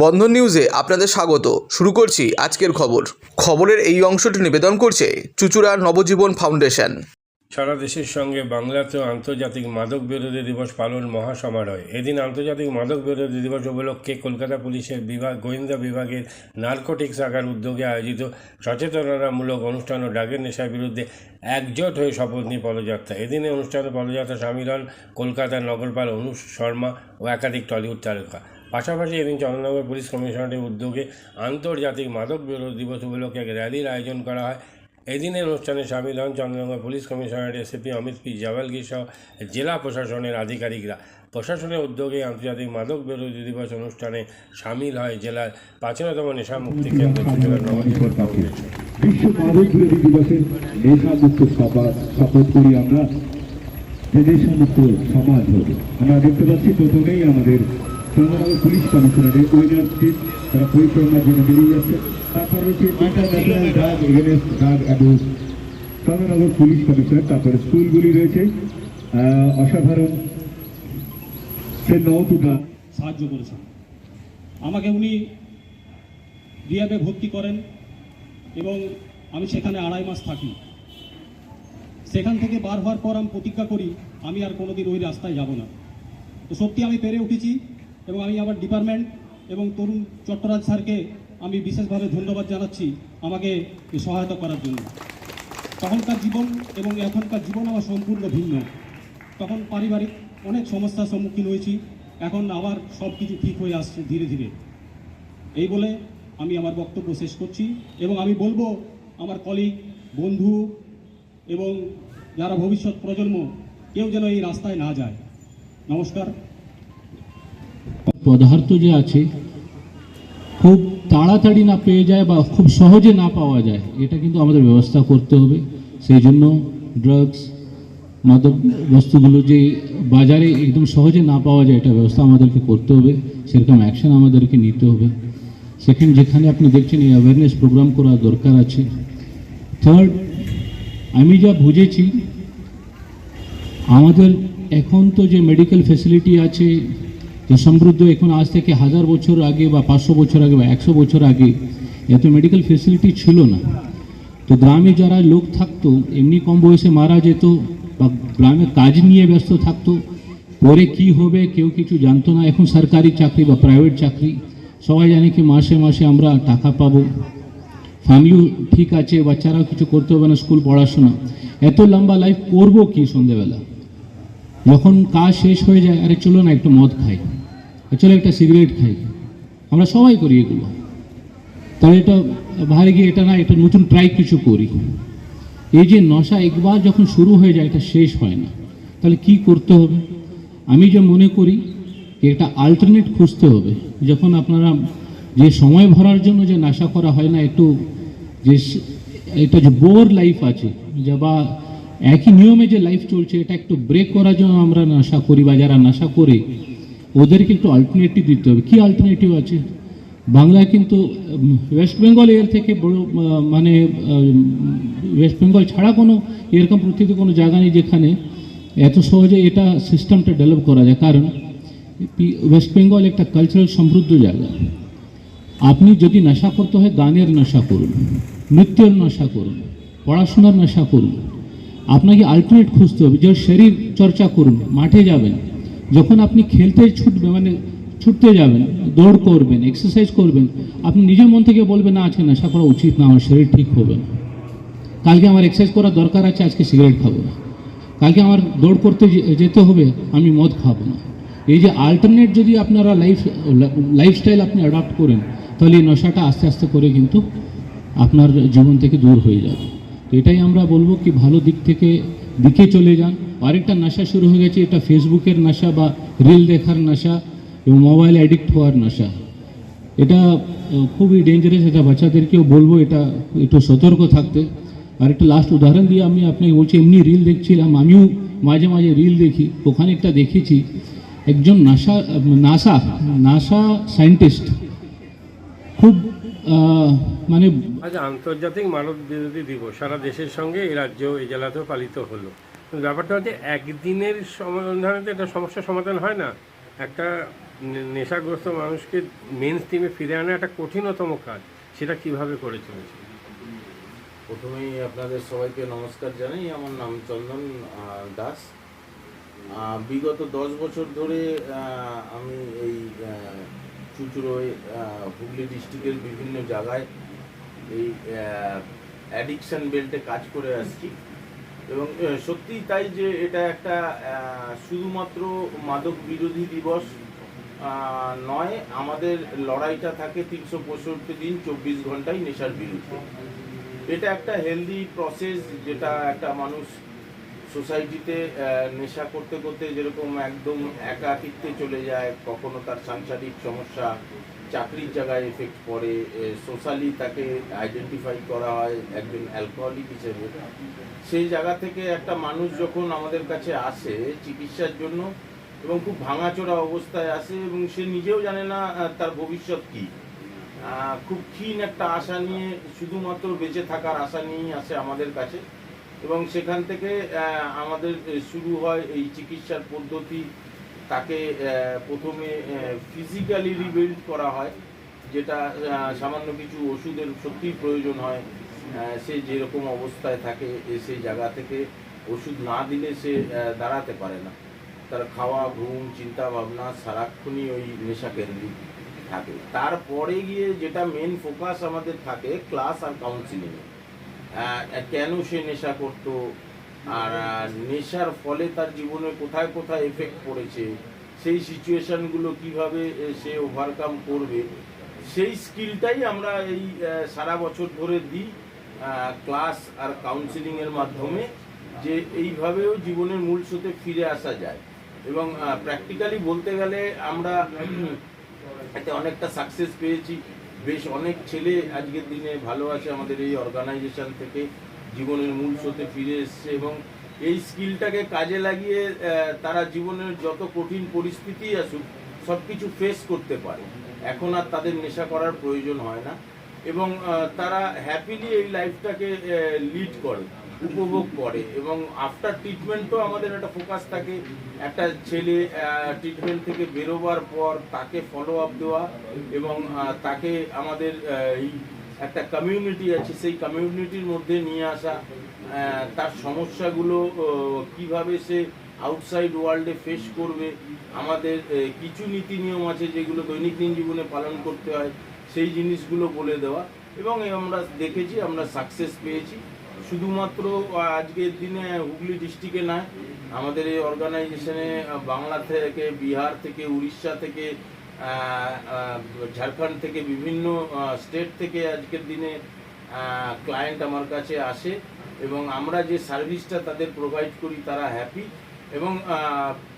বন্ধন নিউজে আপনাদের স্বাগত। শুরু করছি আজকের খবর। খবরের এই অংশটি নিবেদন করছে চুচুড়া নবজীবন ফাউন্ডেশন। সারা দেশের সঙ্গে বাংলাতেও আন্তর্জাতিক মাদক বিরোধী দিবস পালন মহাসমারোহে। এদিন আন্তর্জাতিক মাদক বিরোধী দিবস উপলক্ষে কলকাতা পুলিশের বিভাগ গোয়েন্দা বিভাগের নার্কোটিক্স শাখার উদ্যোগে আয়োজিত সচেতনতামূলক অনুষ্ঠান ও ড্রাগের নেশার বিরুদ্ধে একজোট হয়ে শপথ নিয়ে পদযাত্রা। এদিনে অনুষ্ঠানে পদযাত্রা সামিল হন কলকাতার নগরপাল অনুষ শর্মা ও একাধিক টলিউড তারকা। পাশাপাশি এদিন চন্দ্রনগর পুলিশ কমিশনারের উদ্যোগে আন্তর্জাতিক মাদক বিরোধী দিবস উপলক্ষে এক র্যালির আয়োজন করা হয়। এদিনের অনুষ্ঠানে সামিল হন চন্দ্রনগর পুলিশ কমিশনারের এসিপি অমিত পি জাভালগির সহ জেলা প্রশাসনের আধিকারিকরা। প্রশাসনের উদ্যোগে আন্তর্জাতিক মাদক বিরোধী দিবস অনুষ্ঠানে সামিল হয় জেলার প্রাচীনতম কেন্দ্র ফাউন্ডেশন বিশ্ব মাদক বিরোধী শপথ শপথ করি আমরা। যে নেশামুক্ত সমাজ হবে। আমরা দেখতে পাচ্ছি প্রথমেই আমাদের চন্দ্রনগর পুলিশ কমিশনারের উইনার চিফ তারা পরিক্রমার জন্য বেরিয়ে যাচ্ছে তারপর হচ্ছে international drug against drug abuse. Chandranagar police commissioner, তারপরে স্কুলগুলি রয়েছে। অসাধারণ। সে নৌটুকা সাহায্য করেছেন। আমাকে উনি রিয়াবে ভর্তি করেন এবং আমি সেখানে আড়াই মাস থাকি। সেখান থেকে বার হওয়ার পর আমি প্রতিজ্ঞা করি, আমি আর কোনোদিন ওই রাস্তায় যাব না। তো সত্যি আমি পেরে উঠেছি। এবং আমি আমার ডিপার্টমেন্ট এবং তরুণ চট্টরাজ স্যারকে আমি বিশেষভাবে ধন্যবাদ জানাচ্ছি আমাকে সহায়তা করার জন্য। তখনকার জীবন এবং এখনকার জীবন আমার সম্পূর্ণ ভিন্ন। তখন পারিবারিক অনেক সমস্যার সম্মুখীন হয়েছি, এখন আবার সব কিছু ঠিক হয়ে আসছে ধীরে ধীরে। এই বলে আমি আমার বক্তব্য শেষ করছি এবং আমি বলব আমার কলিগ বন্ধু এবং যারা ভবিষ্যৎ প্রজন্ম, কেউ যেন এই রাস্তায় না যায়। নমস্কার। পদার্থ যে আছে, খুব তাড়াতাড়ি না পেয়ে যায় বা খুব সহজে না পাওয়া যায়, এটা কিন্তু আমাদের ব্যবস্থা করতে হবে। সেই জন্য ড্রাগস মাদক বস্তুগুলো যে বাজারে একদম সহজে না পাওয়া যায়, এটা ব্যবস্থা আমাদেরকে করতে হবে। সেরকম অ্যাকশন আমাদেরকে নিতে হবে। সেকেন্ড যেখানে আপনি দেখছেন এই অ্যাওয়ারনেস প্রোগ্রাম করা দরকার আছে। থার্ড আমি যা বুঝেছি, আমাদের এখন তো যে মেডিকেল ফেসিলিটি আছে যে সমৃদ্ধ এখন আজ থেকে হাজার বছর আগে বা পাঁচশো বছর আগে বা একশো বছর আগে এত মেডিকেল ফেসিলিটি ছিল না। তো গ্রামে যারা লোক থাকতো, এমনি কম বয়সে মারা যেত বা গ্রামে কাজ নিয়ে ব্যস্ত থাকতো, পরে কি হবে কেউ কিছু জানতো না। এখন সরকারি চাকরি বা প্রাইভেট চাকরি, সবাই জানে কি মাসে মাসে আমরা টাকা পাবো। ফ্যামিলিও ঠিক আছে, বাচ্চারাও কিছু করতে হবে না স্কুল পড়াশোনা। এত লম্বা লাইফ করব কি সন্ধেবেলা? যখন কাজ শেষ হয়ে যায়, আরে চলো না একটু মদ খাই চলো একটা সিগারেট খাই। আমরা সবাই করি এগুলো। তাহলে এটা বাইরে গিয়ে এটা না, এটা নতুন ট্রাই কিছু করি। এই যে নশা একবার যখন শুরু হয়ে যায়, এটা শেষ হয় না। তাহলে কি করতে হবে? আমি যে মনে করি একটা আলটারনেট খুঁজতে হবে। যখন আপনারা যে সময় ভরার জন্য যে নেশা করা হয় না, একটু যে এটা যে বোর লাইফ আছে, যা বা একই নিয়মে যে লাইফ চলছে, এটা একটু ব্রেক করার জন্য আমরা নেশা করি বা যারা নেশা করে, ওদেরকে একটু অল্টারনেটিভ দিতে হবে। কী অল্টারনেটিভ আছে? বাংলায় কিন্তু ওয়েস্ট বেঙ্গল এর থেকে বড় মানে ওয়েস্ট বেঙ্গল ছাড়া কোনো এরকম পৃথিবীতে কোনো জায়গা নেই যেখানে এত সহজে এটা সিস্টেমটা ডেভেলপ করা যায়। কারণ ওয়েস্ট বেঙ্গল একটা কালচারাল সমৃদ্ধ জায়গা। আপনি যদি নেশা করতে হয়, গানের নেশা করুন, নৃত্যের নেশা করুন, পড়াশোনার নেশা করুন আপনাকে আলটিমেট খুঁজতে হবে যে শরীর চর্চা করুন, মাঠে যাবেন। যখন আপনি খেলতে ছুটবে মানে ছুটতে যাবেন, দৌড় করবেন এক্সারসাইজ করবেন, আপনি নিজের মন থেকে বলবেন, না, আজকে নেশা করা উচিত না, আমার শরীর ঠিক হবে না। কালকে আমার এক্সারসাইজ করার দরকার আছে, আজকে সিগারেট খাব না। কালকে আমার দৌড় করতে যেতে হবে, আমি মদ খাব না। এই যে আল্টারনেট যদি আপনারা লাইফ লাইফস্টাইল আপনি অ্যাডাপ্ট করেন, তাহলে এই নেশাটা আস্তে আস্তে করে কিন্তু আপনার জীবন থেকে দূর হয়ে যাবে। এটাই আমরা বলব কি ভালো দিক থেকে দিকে চলে যান। আরেকটা নেশা শুরু হয়ে গেছে, এটা ফেসবুকের নেশা বা রিল দেখার নেশা এবং মোবাইল অ্যাডিক্ট হওয়ার নেশা। এটা খুবই ডেঞ্জারাস এটা, বাচ্চাদেরকেও বলব এটা, একটু সতর্ক থাকতে। আর একটা লাস্ট উদাহরণ দিয়ে আমি আপনাকে বলছি, এমনি রিল দেখছিলাম, আমিও মাঝে মাঝে রিল দেখি ওখানে একটা দেখেছি। একজন নাসা নাসা নাসা সায়েন্টিস্ট খুব মানে আজ আন্তর্জাতিক মানব বিরোধী দিবস সারা দেশের সঙ্গে এই রাজ্য এই জেলাতেও পালিত হলো। ব্যাপারটা হচ্ছে একদিনের সমাধানে তো এটা সমস্যার সমাধান হয় না। একটা নেশাগ্রস্ত মানুষকে মেন স্ট্রিমে ফিরে আনা একটা কঠিনতম কাজ। সেটা কীভাবে করে চলেছে? প্রথমেই আপনাদের সবাইকে নমস্কার জানাই। আমার নাম চন্দন দাস। বিগত দশ বছর ধরে আমি এই চুচুড়োয় হুগলি ডিস্ট্রিক্টের বিভিন্ন জায়গায় এই অ্যাডিকশান বেল্টে কাজ করে আসছি। এবং সত্যিই তাই যে এটা একটা শুধুমাত্র মাদক বিরোধী দিবস নয়, আমাদের লড়াইটা থাকে তিনশো পঁয়ষট্টি দিন চব্বিশ ঘন্টায় নেশার বিরুদ্ধে। এটা একটা হেলদি প্রসেস যেটা একটা মানুষ সোসাইটিতে নেশা করতে করতে যেরকম একদম একাকিত্বে চলে যায়, কখনো তার সাংসারিক সমস্যা, চাকরির জায়গায় এফেক্ট পড়ে সোশ্যালি তাকে আইডেন্টিফাই করা হয় একজন অ্যালকোহলিক হিসেবে। সেই জায়গা থেকে একটা মানুষ যখন আমাদের কাছে আসে চিকিৎসার জন্য এবং খুব ভাঙাচোরা অবস্থায় আসে এবং সে নিজেও জানে না তার ভবিষ্যৎ কী। খুব ক্ষীণ একটা আশা নিয়ে শুধুমাত্র বেঁচে থাকার আশা নিয়েই আসে আমাদের কাছে। এবং সেখান থেকে আমাদের শুরু হয় এই চিকিৎসার পদ্ধতি। তাকে প্রথমে ফিজিক্যালি রিবিল্ড করা হয়, যেটা সামান্য কিছু ওষুধের সত্যিই প্রয়োজন হয়। সে যেরকম অবস্থায় থাকে সেই জায়গা থেকে ওষুধ না দিলে সে দাঁড়াতে পারে না। তার খাওয়া, ঘুম চিন্তা ভাবনা সারাক্ষণই ওই নেশা কেন্দ্রিক থাকে। তারপরে গিয়ে যেটা মেন ফোকাস আমাদের থাকে ক্লাস আর কাউন্সিলিং কেন সে নেশা করত? আর নেশার ফলে তার জীবনে কোথায় কোথায় এফেক্ট পড়েছে? সেই সিচুয়েশানগুলো কীভাবে সে ওভারকাম করবে? সেই স্কিলটাই আমরা এই সারা বছর ধরে দিই ক্লাস আর কাউন্সিলিংয়ের মাধ্যমে, যে এইভাবেও জীবনের মূল স্রোতে ফিরে আসা যায়। এবং প্র্যাকটিক্যালি বলতে গেলে আমরা এতে অনেকটা সাকসেস পেয়েছি। বেশ অনেক ছেলে আজকের দিনে ভালো আছে আমাদের এই অর্গানাইজেশন থেকে, জীবনের মূল স্রোতে ফিরে এসছে এবং এই স্কিলটাকে কাজে লাগিয়ে তারা জীবনের যত কঠিন পরিস্থিতি আসুক সব কিছু ফেস করতে পারে। এখন আর তাদের নেশা করার প্রয়োজন হয় না। এবং তারা হ্যাপিলি এই লাইফটাকে লিড করে, উপভোগ করে এবং আফটার ট্রিটমেন্টও আমাদের একটা ফোকাস থাকে। একটা ছেলে ট্রিটমেন্ট থেকে বেরোবার পর তাকে ফলো আপ দেওয়া এবং তাকে আমাদের এই একটা কমিউনিটি আছে, সেই কমিউনিটির মধ্যে নিয়ে আসা তার সমস্যাগুলো কীভাবে সে আউটসাইড ওয়ার্ল্ডে ফেস করবে, আমাদের কিছু নীতি নিয়ম আছে যেগুলো দৈনন্দিন জীবনে পালন করতে হয়। সেই জিনিসগুলো বলে দেওয়া। এবং আমরা দেখেছি, আমরা সাকসেস পেয়েছি। শুধুমাত্র আজকের দিনে হুগলি ডিস্ট্রিক্টে নয়, আমাদের এই অর্গানাইজেশনে বাংলা থেকে, বিহার থেকে, উড়িষ্যা থেকে ঝাড়খণ্ড থেকে, বিভিন্ন স্টেট থেকে আজকের দিনে ক্লায়েন্ট আমার কাছে আসে। এবং আমরা যে সার্ভিসটা তাদের প্রোভাইড করি, তারা হ্যাপি এবং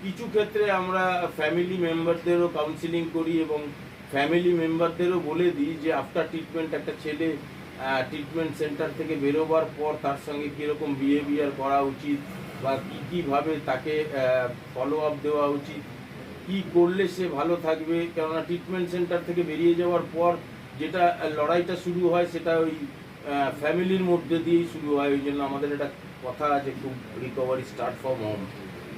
কিছু ক্ষেত্রে আমরা ফ্যামিলি মেম্বারদেরও কাউন্সিলিং করি এবং ফ্যামিলি মেম্বারদেরও বলে দিই যে আফটার ট্রিটমেন্ট একটা ছেলে ট্রিটমেন্ট সেন্টার থেকে বেরোবার পর তার সঙ্গে কীরকম বিহেভিয়ার করা উচিত বা কী কীভাবে তাকে ফলো আপ দেওয়া উচিত, কি করলে সে ভালো থাকবে। কেননা ট্রিটমেন্ট সেন্টার থেকে বেরিয়ে যাওয়ার পর যেটা লড়াইটা শুরু হয় সেটা ওই ফ্যামিলির মধ্যে দিয়েই শুরু হয়। ওই জন্য আমাদের একটা কথা আছে খুব রিকভারি স্টার্ট ফ্রম হোম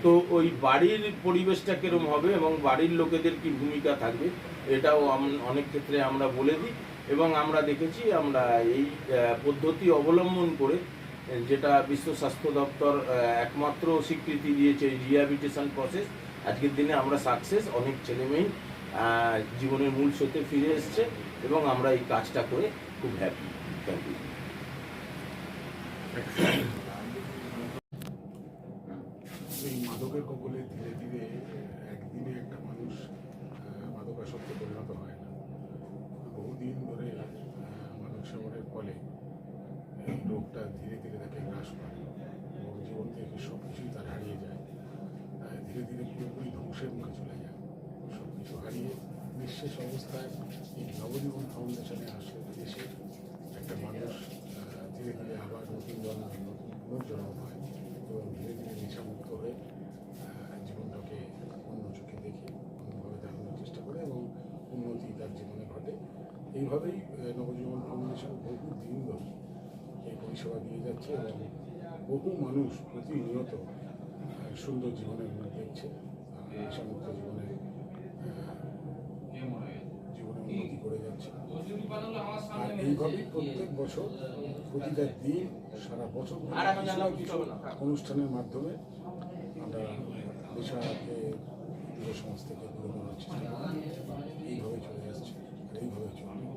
তো ওই বাড়ির পরিবেশটা কিরম হবে এবং বাড়ির লোকেদের কি ভূমিকা থাকবে? এটাও অনেক ক্ষেত্রে আমরা বলে দিই এবং আমরা দেখেছি আমরা এই পদ্ধতি অবলম্বন করে, যেটা বিশ্ব স্বাস্থ্য দপ্তর একমাত্র স্বীকৃতি দিয়েছে এই রিহ্যাবিলিটেশন প্রসেস আজকের দিনে আমরা সাকসেস অনেক ছেলেমেয়েই জীবনের মূল স্রোতে ফিরে এসছে এবং আমরা এই কাজটা করে খুব হ্যাপি থ্যাংক ইউ এই মাদকের কবলে ধীরে ধীরে একদিনে একটা মানুষ আহ, মাদকাসক্ত পরিণত হয় না বহুদিন ধরে আহ, মাদক সেবনের ফলে এই রোগটা ধীরে ধীরে তাকে গ্রাস করে এবং জীবন থেকে সব কিছুই তার হারিয়ে যায় আহ, ধীরে ধীরে পুরোপুরি ধ্বংসের মুখে চলে যায় সব কিছু হারিয়ে নিঃশেষ অবস্থায় এই নবজীবন ফাউন্ডেশনে আসলে দেশে একটা মানুষ ধীরে ধীরে আবার নতুন জন্ম নতুন পুনর্জন্ম হয় এবং ধীরে ধীরে নেশামুক্ত হয়ে জীবনটাকে অন্য চোখে দেখে অন্যভাবে দেখানোর চেষ্টা করে এবং উন্নতি তার জীবনে ঘটে এইভাবেই নবজীবন ফাউন্ডেশন বহু দিন ধরে এই পরিষেবা দিয়ে যাচ্ছে এবং বহু মানুষ প্রতিনিয়ত সুন্দর জীবনের মুখ দেখছে আহ, নেশামুক্ত জীবনে আহ, উন্নতি করে যাচ্ছে। আর এইভাবেই প্রত্যেক বছর প্রতিটা দিন সারা বছর কিছু অনুষ্ঠানের মাধ্যমে আমরা পেশাকে যুব সমাজ থেকে দূরে করার চেষ্টা এইভাবে চলে যাচ্ছে আর এইভাবে চলবে।